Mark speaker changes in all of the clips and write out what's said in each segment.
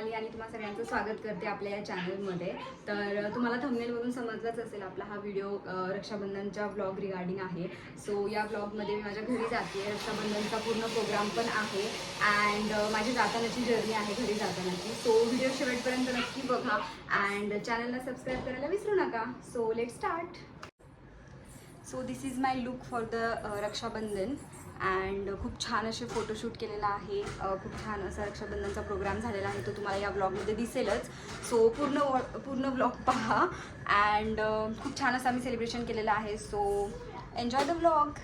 Speaker 1: आणि तुम्हाला सगळ्यांचं स्वागत करते आपल्या या चॅनलमध्ये तर तुम्हाला थंबनेलवरून समजलंच असेल आपला हा व्हिडिओ रक्षाबंधनचा रक्षाबंधनच्या ब्लॉग रिगार्डिंग आहे. सो या ब्लॉगमध्ये मी माझ्या घरी जाते. रक्षाबंधनचा पूर्ण प्रोग्राम पण आहे. अँड माझी जातानाची जर्नी आहे घरी जातानाची. सो व्हिडिओ शेवटपर्यंत नक्की बघा. अँड चॅनलला सबस्क्राईब करायला विसरू नका. So let start so this is my look for the Rakshabandhan. And uh, खूप छान असे फोटोशूट केलेला आहे. खूप छान असा रक्षाबंधनचा प्रोग्राम झालेला आहे. तो तुम्हाला या ब्लॉगमध्ये दिसेलच. सो पूर्ण पूर्ण ब्लॉग पहा. अँड खूप छान असं आम्ही सेलिब्रेशन केलेलं आहे. सो एन्जॉय द ब्लॉग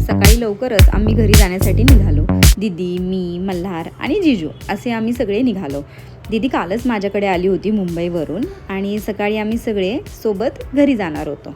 Speaker 2: सकाळी लवकरच आम्ही घरी जाण्यासाठी निघालो. दिदी मी मल्हार आणि जिजू असे आम्ही सगळे निघालो. दीदी कालच माझ्याकडे आली होती मुंबईवरून आणि सकाळी आम्ही सगळे सोबत घरी जाणार होतो.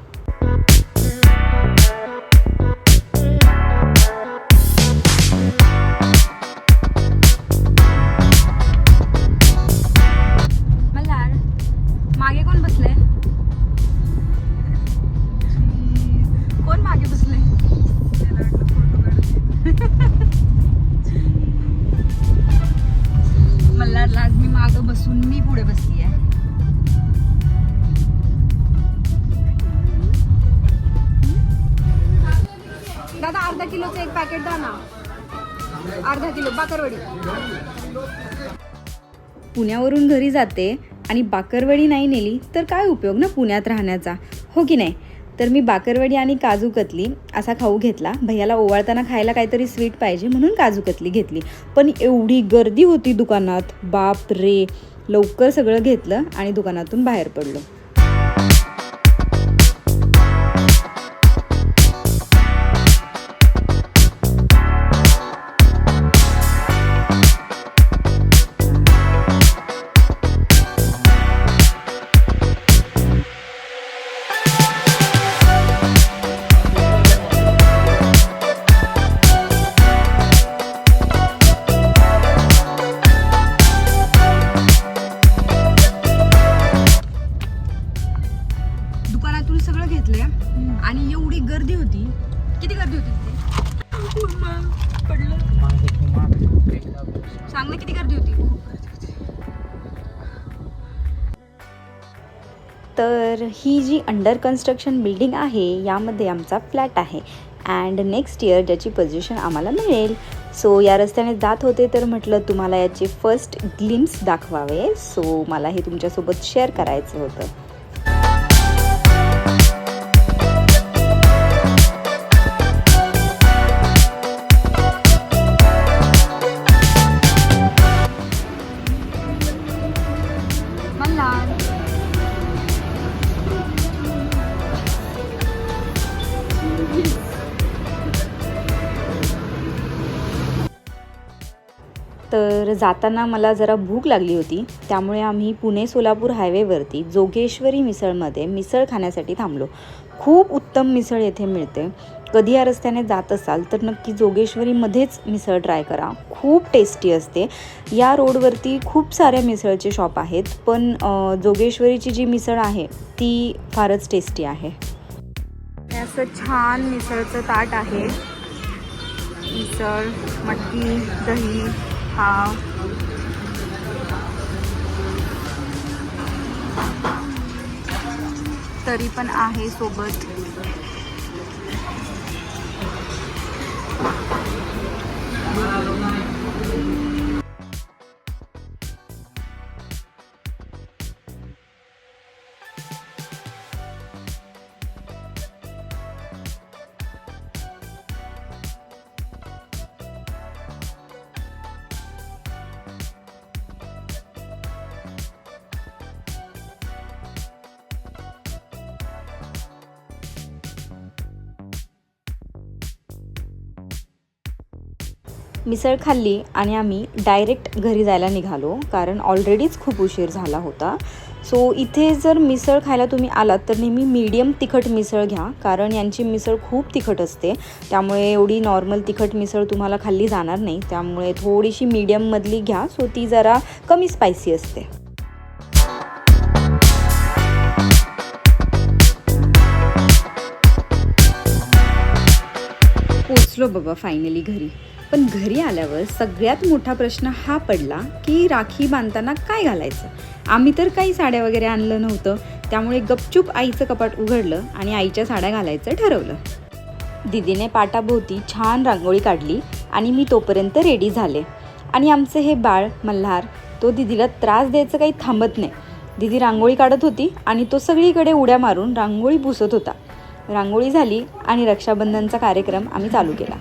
Speaker 1: अर्धा किलोचं एक पॅकेट द्या ना अर्धा किलो बाकरवडी.
Speaker 2: पुण्यावरून घरी जाते आणि बाकरवडी नाही नेली तर काय उपयोग ना पुण्यात राहण्याचा? हो की नाही? तर मी बाकरवडी आणि काजू कतली असा खाऊ घेतला. भैयाला ओवाळताना खायला काहीतरी स्वीट पाहिजे म्हणून काजू कतली घेतली. पण एवढी गर्दी होती दुकानात. बाप रे! लवकर सगळं घेतलं आणि दुकानातून बाहेर पडलो. तर ही जी अंडर कन्स्ट्रक्शन बिल्डिंग आहे यामध्ये आमचा फ्लॅट आहे. अँड नेक्स्ट इयर ज्याची पोझिशन आम्हाला मिळेल. सो या रस्त्याने जात होते तर म्हटलं तुम्हाला याचे फर्स्ट ग्लिम्स दाखवावे. सो मला हे तुमच्यासोबत शेअर करायचं होतं. तर जाताना मला जरा भूक लागली होती. त्यामुळे आम्ही पुणे सोलापूर हायवेवरती जोगेश्वरी मिसळमध्ये मिसळ खाण्यासाठी थांबलो. खूप उत्तम मिसळ येथे मिळते. कधी या रस्त्याने जात असाल तर नक्की जोगेश्वरीमध्येच मिसळ ट्राय करा. खूप टेस्टी असते. या रोडवरती खूप साऱ्या मिसळचे शॉप आहेत. पण जोगेश्वरीची जी मिसळ आहे ती फारच टेस्टी आहे.
Speaker 1: असं छान मिसळचं ताट आहे. मिसळ मटकी दही पाव तरी पण आहे सोबत.
Speaker 2: मिसळ खाल्ली आणि आम्ही डायरेक्ट घरी जायला निघालो कारण ऑलरेडीच खूप उशीर झाला होता. सो इथे जर मिसळ खायला तुम्ही आलात तर नेहमी मीडियम तिखट मिसळ घ्या कारण यांची मिसळ खूप तिखट असते. त्यामुळे एवढी नॉर्मल तिखट मिसळ तुम्हाला खाल्ली जाणार नाही. त्यामुळे थोडीशी मीडियममधली घ्या सो ती जरा कमी स्पायसी असते. पोचलो बाबा फायनली घरी. पण घरी आल्यावर सगळ्यात मोठा प्रश्न हा पडला की राखी बांधताना काय घालायचं? आम्ही तर काही साड्या वगैरे आणलं नव्हतं. त्यामुळे गपचूप आईचं कपाट उघडलं आणि आईच्या साड्या घालायचं ठरवलं. दिदीने पाटाभोवती छान रांगोळी काढली आणि मी तोपर्यंत रेडी झाले. आणि आमचं हे बाळ मल्हार तो दिदीला त्रास द्यायचं काही थांबत नाही. दिदी रांगोळी काढत होती आणि तो सगळीकडे उड्या मारून रांगोळी पुसत होता. रांगोळी झाली आणि रक्षाबंधनचा कार्यक्रम आम्ही चालू केला.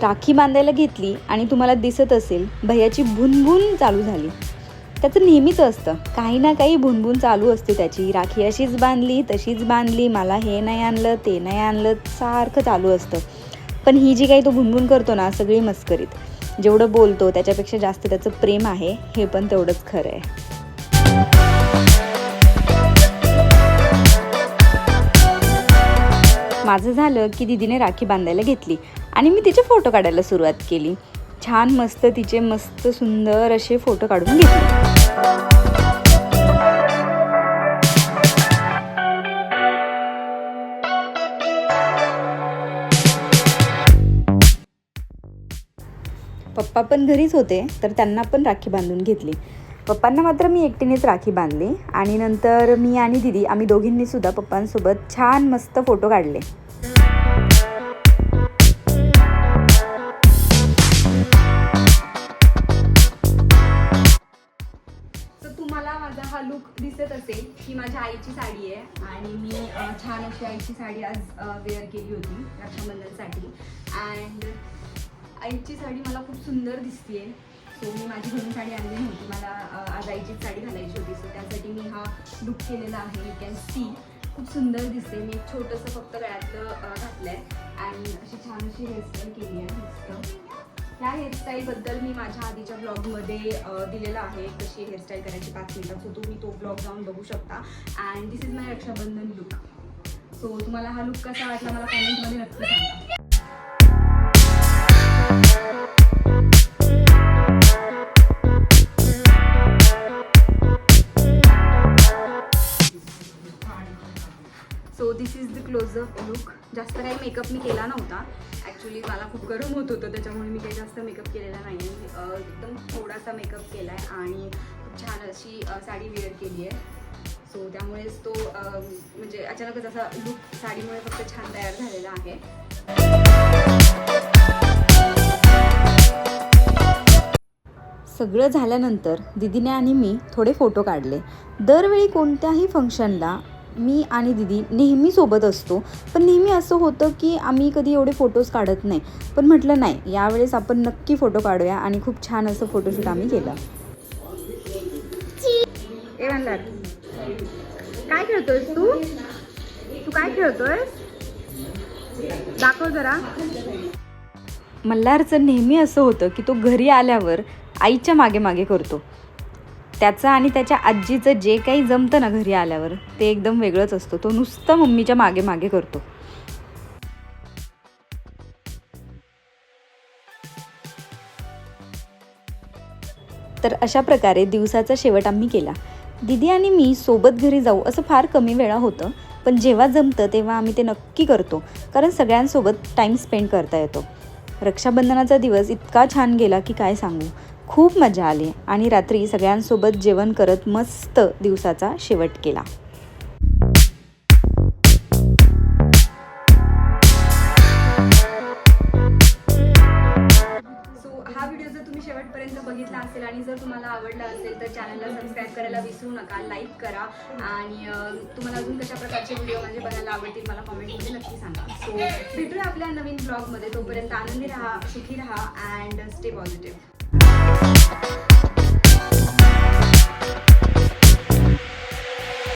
Speaker 2: राखी बांधायला घेतली आणि तुम्हाला दिसत असेल भैयाची भुनभुन चालू झाली. त्याचं नेहमीच असतं. काही ना काही भुनभुन चालू असते त्याची. राखी अशीच बांधली तशीच बांधली. मला हे नाही आणलं ते नाही आणलं सारखं चालू असतं. पण ही जी काही तो भुनभुन करतो ना सगळी मस्करीत. जेवढं बोलतो त्याच्यापेक्षा जास्त त्याचं प्रेम आहे हे पण तेवढंच खरं आहे. माझं झालं की दिदीने राखी बांधायला घेतली. आणि मी तिचे फोटो काढायला सुरुवात केली. छान मस्त तिचे मस्त सुंदर असे फोटो काढून घेतले. पप्पा पण घरीच होते तर त्यांना पण राखी बांधून घेतली. पप्पांना मात्र मी एकटीनेच राखी बांधली आणि नंतर मी आणि दिदी आम्ही दोघींनी सुद्धा पप्पांसोबत छान मस्त फोटो काढले.
Speaker 1: माझा हा लुक दिसत असेल ही माझ्या आईची साडी आहे आणि मी छान अशी आईची साडी आज वेअर केली होती रक्षाबंधनसाठी. अँड आईची साडी मला खूप सुंदर दिसते सो मी माझी घरून साडी आणली नव्हती. मला आज आईचीच साडी घालायची होती. सो त्यासाठी मी हा लुक केलेला आहे. यू कॅन सी खूप सुंदर दिसते. मी एक छोटंसं फक्त गळ्यातलं घातलं आहे अँड अशी छान अशी हेअरस्टाईल केली आहे मस्त. ह्या हेअरस्टाईलबद्दल मी माझ्या आधीच्या ब्लॉगमध्ये दिलेलं आहे. कशी हेअरस्टाईल करायची पाच मिनिटात सो तुम्ही तो ब्लॉग जाऊन बघू शकता. And this is my Rakshabandhan look so तुम्हाला हा लुक कसा वाटला मला कमेंटमध्ये नक्की सांगा. So this is the close up look जास्त काही मेकअप मी केला नव्हता. ॲक्च्युली मला खूप गरम होत होतं त्याच्यामुळे मी काही जास्त मेकअप केलेला नाही मी एकदम थोडासा मेकअप केला आहे आणि खूप छान अशी साडी वेअर केली आहे सो त्यामुळेच तो म्हणजे अचानकच असा लुक साडीमुळे फक्त छान तयार झालेला आहे.
Speaker 2: सगळं झाल्यानंतर दिदीने आणि मी थोडे फोटो काढले. दरवेळी कोणत्याही फंक्शनला मी आणि दिदी नेहमी सोबत असतो. पण नेहमी असं होतं की आम्ही कधी एवढे फोटोज काढत नाही. पण म्हटलं नाही यावेळेस आपण नक्की फोटो काढूया आणि खूप छान असं फोटोशूट आम्ही केलं.
Speaker 1: काय खेळतोयस तू? तू काय खेळतोयस? दाखव जरा.
Speaker 2: मल्हारचं नेहमी असं होतं की तो घरी आल्यावर आईच्या मागे मागे करतो. त्याचं आणि त्याच्या आजीचं जे काही जमतं ना घरी आल्यावर ते एकदम वेगळंच असतं. तो नुसतं मम्मीच्या मागे मागे करतो. तर अशा प्रकारे दिवसाचा शेवट आम्ही केला. दिदी आणि मी सोबत घरी जाऊ असं फार कमी वेळा होतं पण जेव्हा जमतं तेव्हा आम्ही ते नक्की करतो कारण सगळ्यांसोबत टाईम स्पेंड करता येतो. रक्षाबंधनाचा दिवस इतका छान गेला की काय सांगू? खूप मजा आली आणि रात्री सगळ्यांसोबत जेवण करत मस्त दिवसाचा शेवट केला.
Speaker 1: सो हा व्हिडिओ जर तुम्ही शेवटपर्यंत बघितला असेल आणि जर तुम्हाला आवडला असेल तर चॅनलला सबस्क्राईब करायला विसरू नका लाईक करा आणि तुम्हाला अजून कशा प्रकारचे व्हिडिओ म्हणजे बघायला आवडतील मला कॉमेंटमध्ये नक्की सांगा. सो भेटूया आपल्या नवीन ब्लॉगमध्ये तोपर्यंत आनंदी राहा सुखी राहा and stay positive Thank you